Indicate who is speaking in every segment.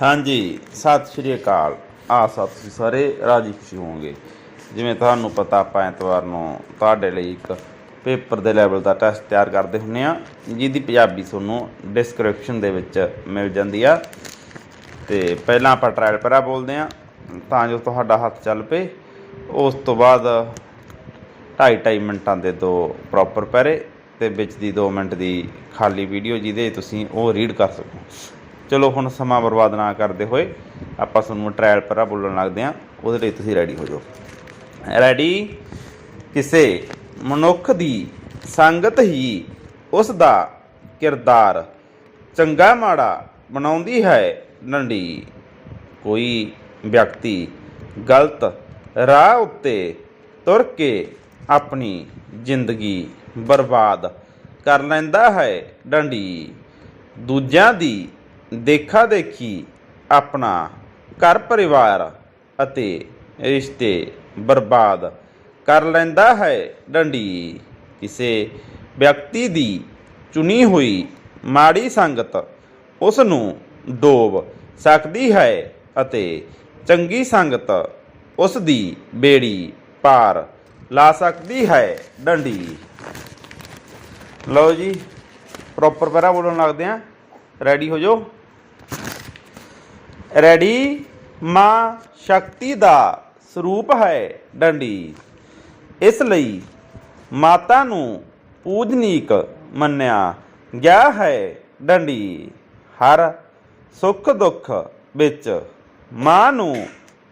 Speaker 1: ਹਾਂਜੀ, ਸਤਿ ਸ਼੍ਰੀ ਅਕਾਲ। ਆਸਾ ਤੁਸੀਂ ਸਾਰੇ ਰਾਜੀ ਖੁਸ਼ੀ ਹੋਵੋਗੇ। ਜਿਵੇਂ ਤੁਹਾਨੂੰ ਪਤਾ, ਆਪਾਂ ਐਤਵਾਰ ਨੂੰ ਤੁਹਾਡੇ ਲਈ ਇੱਕ ਪੇਪਰ ਦੇ ਲੈਵਲ ਦਾ ਟੈਸਟ ਤਿਆਰ ਕਰਦੇ ਹੁੰਨੇ ਆ, ਜਿਹਦੀ ਪੰਜਾਬੀ ਤੁਹਾਨੂੰ ਡਿਸਕ੍ਰਿਪਸ਼ਨ ਦੇ ਵਿੱਚ ਮਿਲ ਜਾਂਦੀ ਆ। ਤੇ ਪਹਿਲਾਂ ਆਪਾਂ ਟ੍ਰਾਇਲ ਪੈਰਾ ਬੋਲਦੇ ਆ, ਤਾਂ ਜੋ ਤੁਹਾਡਾ ਹੱਥ ਚੱਲ ਪਏ। ਉਸ ਤੋਂ ਬਾਅਦ ਢਾਈ ਢਾਈ ਮਿੰਟਾਂ ਦੇ ਦੋ ਪ੍ਰੋਪਰ ਪੈਰੇ ਤੇ ਵਿੱਚ ਦੀ 2 ਮਿੰਟ ਦੀ ਖਾਲੀ ਵੀਡੀਓ ਜਿਹਦੇ ਤੁਸੀਂ ਉਹ ਰੀਡ ਕਰ ਸਕੋ। ਚਲੋ ਹੁਣ ਸਮਾਂ ਬਰਬਾਦ ਨਾ ਕਰਦੇ ਹੋਏ ਆਪਾਂ ਤੁਹਾਨੂੰ ਟ੍ਰਾਇਲ ਪੈਰਾ ਬੋਲਣ ਲੱਗਦੇ ਆ ਉਹਦੇ ਲਈ ਤੁਸੀਂ ਰੈਡੀ ਹੋ ਜਾਓ। ਰੈਡੀ ਕਿਸੇ ਮਨੁੱਖ ਦੀ ਸੰਗਤ ਹੀ ਉਸ ਦਾ ਕਿਰਦਾਰ ਚੰਗਾ ਮਾੜਾ ਬਣਾਉਂਦੀ ਹੈ, ਨੰਡੀ। ਕੋਈ ਵਿਅਕਤੀ ਗਲਤ ਰਾਹ ਉੱਤੇ ਤੁਰ ਕੇ ਆਪਣੀ ਜ਼ਿੰਦਗੀ ਬਰਬਾਦ ਕਰ ਲੈਂਦਾ ਹੈ ਡੰਡੀ ਦੂਜਿਆਂ ਦੀ ਦੇਖਾ ਦੇਖੀ ਆਪਣਾ ਘਰ ਪਰਿਵਾਰ ਅਤੇ ਰਿਸ਼ਤੇ ਬਰਬਾਦ ਕਰ ਲੈਂਦਾ ਹੈ ਡੰਡੀ। ਕਿਸੇ ਵਿਅਕਤੀ ਦੀ ਚੁਣੀ ਹੋਈ ਮਾੜੀ ਸੰਗਤ ਉਸ ਨੂੰ ਡੋਬ ਸਕਦੀ ਹੈ ਅਤੇ ਚੰਗੀ ਸੰਗਤ ਉਸ ਦੀ ਬੇੜੀ ਪਾਰ ਲਾ ਸਕਦੀ ਹੈ ਡੰਡੀ। ਲਓ ਜੀ ਪ੍ਰੋਪਰ ਪੈਰਾ ਬੋਲਣ ਲੱਗਦੇ ਆ ਰੈਡੀ ਹੋ ਜਾਓ। ਰੈਡੀ? ਮਾਂ ਸ਼ਕਤੀ ਦਾ ਸਰੂਪ ਹੈ ਡੰਡੀ। ਇਸ ਲਈ ਮਾਤਾ ਨੂੰ ਪੂਜਨੀਕ ਮੰਨਿਆ ਗਿਆ ਹੈ ਡੰਡੀ। ਹਰ ਸੁੱਖ ਦੁੱਖ ਵਿੱਚ ਮਾਂ ਨੂੰ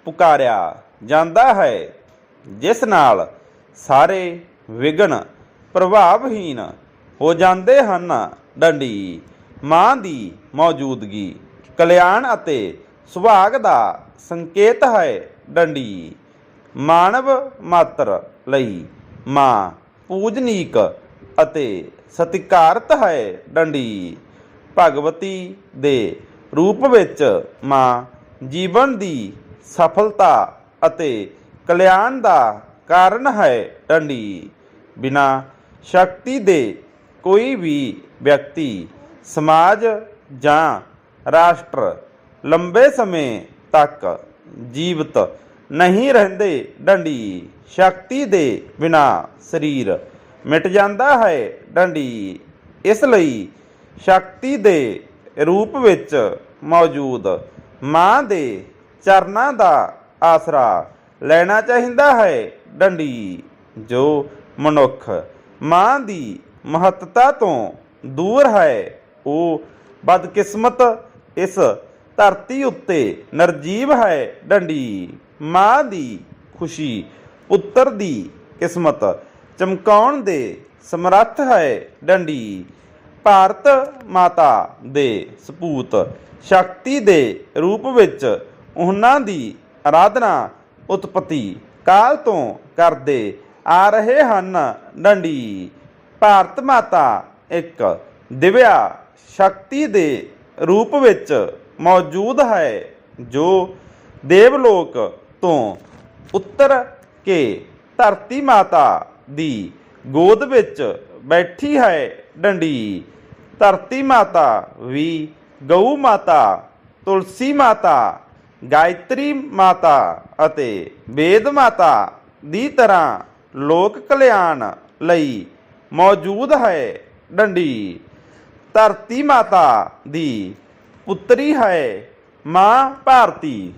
Speaker 1: ਪੁਕਾਰਿਆ ਜਾਂਦਾ ਹੈ, ਜਿਸ ਨਾਲ ਸਾਰੇ ਵਿਗਨ ਪ੍ਰਭਾਵਹੀਨ ਹੋ ਜਾਂਦੇ ਹਨ। ਡੰਡੀ, ਮਾਂ ਦੀ ਮੌਜੂਦਗੀ, ਕਲਿਆਣ ਅਤੇ ਸੁਭਾਗ ਦਾ ਸੰਕੇਤ ਹੈ ਡੰਡੀ। ਮਾਨਵ ਮਾਤਰ ਲਈ ਮਾਂ ਪੂਜਨੀਕ ਅਤੇ ਸਤਿਕਾਰਤ ਹੈ ਡੰਡੀ। ਭਗਵਤੀ ਦੇ ਰੂਪ ਵਿੱਚ ਮਾਂ ਜੀਵਨ ਦੀ ਸਫਲਤਾ ਅਤੇ ਕਲਿਆਣ ਦਾ ਕਾਰਨ ਹੈ ਡੰਡੀ। ਬਿਨਾ ਸ਼ਕਤੀ ਦੇ ਕੋਈ ਵੀ ਵਿਅਕਤੀ, ਸਮਾਜ ਜਾਂ ਰਾਸ਼ਟਰ ਲੰਬੇ ਸਮੇਂ ਤੱਕ ਜੀਵਤ ਨਹੀਂ ਰਹਿੰਦੇ ਡੰਡੀ, ਸ਼ਕਤੀ ਦੇ ਬਿਨਾ ਸਰੀਰ ਮਿਟ ਜਾਂਦਾ ਹੈ ਡੰਡੀ। ਇਸ ਲਈ ਸ਼ਕਤੀ ਦੇ ਰੂਪ ਵਿੱਚ ਮੌਜੂਦ ਮਾਂ ਦੇ ਚਰਨਾਂ ਦਾ ਆਸਰਾ ਲੈਣਾ ਚਾਹੀਦਾ ਹੈ ਡੰਡੀ, ਜੋ ਮਨੁੱਖ ਮਾਂ ਦੀ ਮਹੱਤਤਾ ਤੋਂ ਦੂਰ ਹੈ। ਉਹ ਬਦਕਿਸਮਤ ਇਸ ਧਰਤੀ ਉੱਤੇ ਨਰਜੀਵ ਹੈ ਡੰਡੀ, ਮਾਂ ਦੀ ਖੁਸ਼ੀ, ਪੁੱਤਰ ਦੀ ਕਿਸਮਤ, ਚਮਕਾਉਣ ਦੇ ਸਮਰੱਥ ਹੈ ਡੰਡੀ। ਭਾਰਤ ਮਾਤਾ ਦੇ ਸਪੂਤ, ਸ਼ਕਤੀ ਦੇ ਰੂਪ ਵਿੱਚ ਉਹਨਾਂ ਦੀ ਆਰਾਧਨਾ ਉਤਪਤੀ ਕਾਲ ਤੋਂ ਕਰਦੇ ਆ ਰਹੇ ਹਨ ਡੰਡੀ। ਭਾਰਤ ਮਾਤਾ ਇੱਕ ਦਿਵਿਆ ਸ਼ਕਤੀ ਦੇ ਰੂਪ ਵਿੱਚ ਮੌਜੂਦ ਹੈ, ਜੋ ਦੇਵਲੋਕ ਤੋਂ ਉੱਤਰ ਕੇ ਧਰਤੀ ਮਾਤਾ ਦੀ ਗੋਦ ਵਿੱਚ ਬੈਠੀ ਹੈ ਡੰਡੀ। ਧਰਤੀ ਮਾਤਾ ਵੀ ਗਊ ਮਾਤਾ, ਤੁਲਸੀ ਮਾਤਾ, ਗਾਇਤਰੀ ਮਾਤਾ ਅਤੇ ਵੇਦ ਮਾਤਾ ਦੀ ਤਰ੍ਹਾਂ ਲੋਕ ਕਲਿਆਣ ਲਈ ਮੌਜੂਦ ਹੈ ਡੰਡੀ। ਧਰਤੀ ਮਾਤਾ ਦੀ ਪੁੱਤਰੀ ਹੈ ਮਾਂ ਭਾਰਤੀ।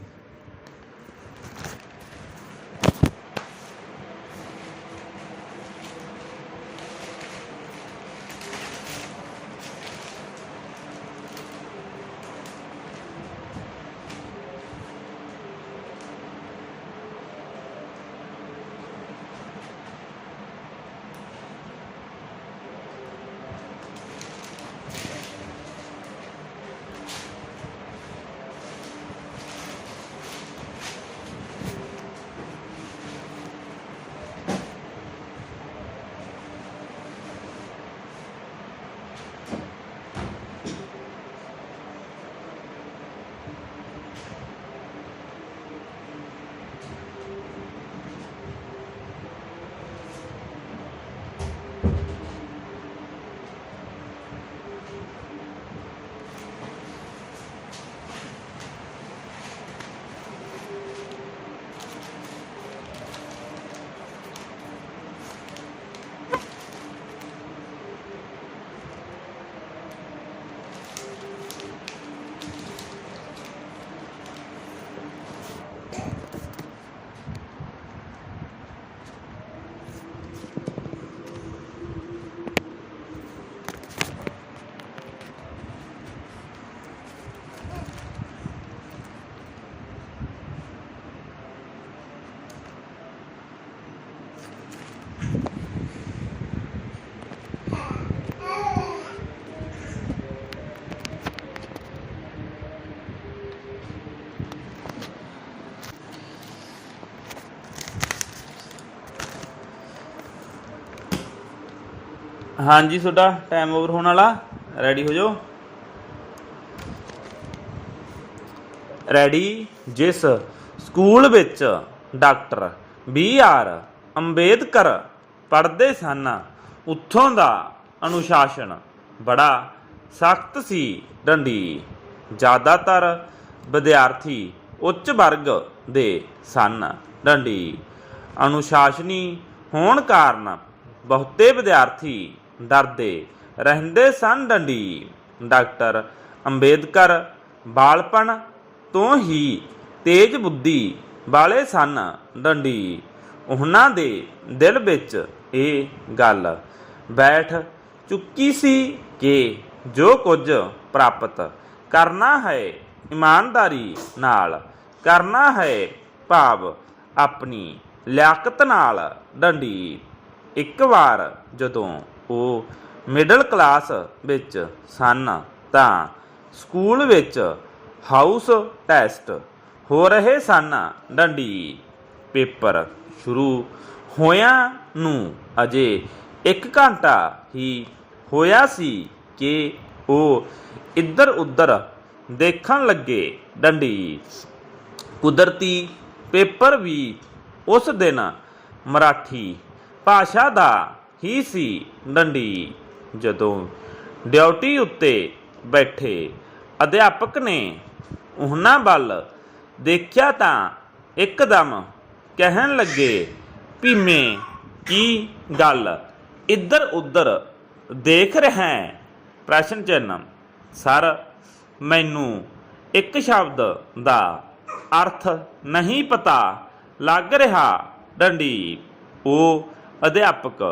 Speaker 1: ਹਾਂਜੀ ਤੁਹਾਡਾ ਟਾਈਮ ਓਵਰ ਹੋਣ ਵਾਲਾ। ਰੈਡੀ ਹੋ ਜਾਓ। ਰੈਡੀ ਜਿਸ ਸਕੂਲ ਵਿੱਚ ਡਾਕਟਰ ਬੀ ਆਰ ਅੰਬੇਦਕਰ ਪੜ੍ਹਦੇ ਸਨ, ਉੱਥੋਂ ਦਾ ਅਨੁਸ਼ਾਸਨ ਬੜਾ ਸਖਤ ਸੀ ਡੰਡੀ। ਜ਼ਿਆਦਾਤਰ ਵਿਦਿਆਰਥੀ ਉੱਚ ਵਰਗ ਦੇ ਸਨ ਡੰਡੀ। ਅਨੁਸ਼ਾਸਨੀ ਹੋਣ ਕਾਰਨ ਬਹੁਤੇ ਵਿਦਿਆਰਥੀ ਡਰਦੇ ਰਹਿੰਦੇ ਸਨ ਡੰਡੀ। ਡਾਕਟਰ ਅੰਬੇਦਕਰ ਬਾਲਪਣ ਤੋਂ ਹੀ ਤੇਜ ਬੁੱਧੀ ਵਾਲੇ ਸਨ ਡੰਡੀ। ਉਹਨਾਂ ਦੇ ਦਿਲ ਵਿੱਚ ਇਹ ਗੱਲ ਬੈਠ ਚੁੱਕੀ ਸੀ ਕਿ ਜੋ ਕੁਝ ਪ੍ਰਾਪਤ ਕਰਨਾ ਹੈ, ਇਮਾਨਦਾਰੀ ਨਾਲ ਕਰਨਾ ਹੈ, ਭਾਵ ਆਪਣੀ ਲਿਆਕਤ ਨਾਲ। ਡੰਡੀ ਇੱਕ ਵਾਰ ਜਦੋਂ ਉਹ ਮਿਡਲ ਕਲਾਸ ਵਿੱਚ ਸਨ ਤਾਂ ਸਕੂਲ ਵਿੱਚ ਹਾਊਸ ਟੈਸਟ ਹੋ ਰਹੇ ਸਨ। ਡੰਡੀ ਪੇਪਰ ਸ਼ੁਰੂ ਹੋਇਆਂ ਨੂੰ ਅਜੇ 1 ਘੰਟਾ ਹੀ ਹੋਇਆ ਸੀ ਕਿ ਉਹ ਇੱਧਰ ਉੱਧਰ ਦੇਖਣ ਲੱਗੇ ਡੰਡੀ। ਕੁਦਰਤੀ ਪੇਪਰ ਵੀ ਉਸ ਦਿਨ ਮਰਾਠੀ ਭਾਸ਼ਾ ਦਾ ਹੀ ਸੀ ਡੰਡੀ ਜਦੋਂ ਡਿਊਟੀ ਉੱਤੇ ਬੈਠੇ ਅਧਿਆਪਕ ਨੇ ਉਹਨਾਂ ਵੱਲ ਦੇਖਿਆ ਤਾਂ ਇੱਕਦਮ ਕਹਿਣ ਲੱਗੇ, ਭੀਮੇ, ਕੀ ਗੱਲ ਇੱਧਰ ਉੱਧਰ ਦੇਖ ਰਿਹਾ ਹੈ? ਪ੍ਰਸ਼ਨ ਚਿੰਨ ਸਰ, ਮੈਨੂੰ ਇੱਕ ਸ਼ਬਦ ਦਾ ਅਰਥ ਨਹੀਂ ਪਤਾ ਲੱਗ ਰਿਹਾ ਡੰਡੀ ਉਹ ਅਧਿਆਪਕ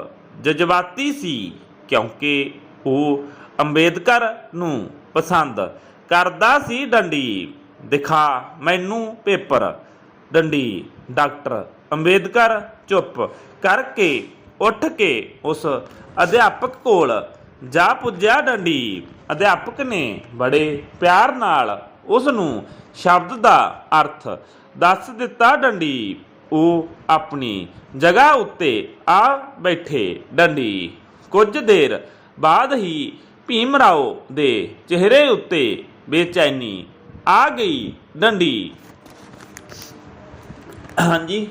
Speaker 1: ਜਜ਼ਬਾਤੀ ਸੀ, ਕਿਉਂਕਿ ਉਹ ਅੰਬੇਦਕਰ ਨੂੰ ਪਸੰਦ ਕਰਦਾ ਸੀ ਡੰਡੀ। ਦਿਖਾ ਮੈਨੂੰ ਪੇਪਰ। ਡੰਡੀ, ਡਾਕਟਰ ਅੰਬੇਦਕਰ ਚੁੱਪ ਕਰਕੇ ਉੱਠ ਕੇ ਉਸ ਅਧਿਆਪਕ ਕੋਲ ਜਾ ਪੁੱਜਿਆ ਡੰਡੀ। ਅਧਿਆਪਕ ਨੇ ਬੜੇ ਪਿਆਰ ਨਾਲ ਉਸ ਨੂੰ ਸ਼ਬਦ ਦਾ ਅਰਥ ਦੱਸ ਦਿੱਤਾ ਡੰਡੀ। ਉਹ ਆਪਣੀ ਜਗ੍ਹਾ ਉੱਤੇ ਆ ਬੈਠੇ ਡੰਡੀ। ਕੁਝ ਦੇਰ ਬਾਅਦ ਹੀ ਭੀਮ ਰਾਓ ਦੇ ਚਿਹਰੇ ਉੱਤੇ ਬੇਚੈਨੀ ਆ ਗਈ ਡੰਡੀ। ਹਾਂਜੀ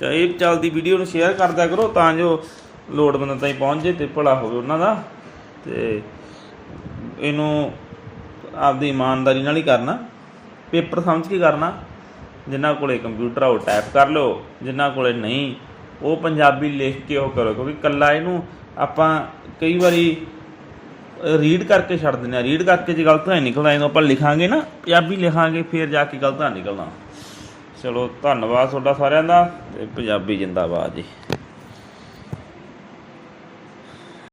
Speaker 1: ਤਾਂ ਇਹ ਚੱਲਦੀ ਵੀਡੀਓ ਨੂੰ ਸ਼ੇਅਰ ਕਰਦਾ ਕਰੋ, ਤਾਂ ਜੋ ਲੋੜਵੰਦਾਂ ਤਾਈਂ ਪਹੁੰਚ ਜੇ ਤੇ ਭਲਾ ਹੋਵੇ ਉਹਨਾਂ ਦਾ। ਤੇ ਇਹਨੂੰ ਆਪਦੀ ਇਮਾਨਦਾਰੀ ਨਾਲ ਹੀ ਕਰਨਾ, ਪੇਪਰ ਸਮਝ ਕੇ ਕਰਨਾ। ਜਿਨ੍ਹਾਂ ਕੋਲੇ ਕੰਪਿਊਟਰ ਆ, ਉਹ ਟਾਈਪ ਕਰ ਲਓ, ਜਿਨ੍ਹਾਂ ਕੋਲੇ ਨਹੀਂ, ਉਹ ਪੰਜਾਬੀ ਲਿਖ ਕੇ ਉਹ ਕਰੋ, ਕਿਉਂਕਿ ਕੱਲਾ ਇਹਨੂੰ ਆਪਾਂ ਕਈ ਵਾਰੀ ਰੀਡ ਕਰਕੇ ਛੱਡ ਦਿੰਦੇ ਆ ਰੀਡ ਕਰਕੇ ਜੇ ਗਲਤ ਹੋਏ ਨਿਕਲਦਾ ਇਹਨੂੰ ਆਪਾਂ ਲਿਖਾਂਗੇ ਨਾ ਪੰਜਾਬੀ ਲਿਖਾਂਗੇ, ਫਿਰ ਜਾ ਕੇ ਗਲਤ ਨਿਕਲਣਾ ਚਲੋ, ਧੰਨਵਾਦ ਤੁਹਾਡਾ ਸਾਰਿਆਂ ਦਾ, ਤੇ ਪੰਜਾਬੀ ਜਿੰਦਾਬਾਦ ਜੀ।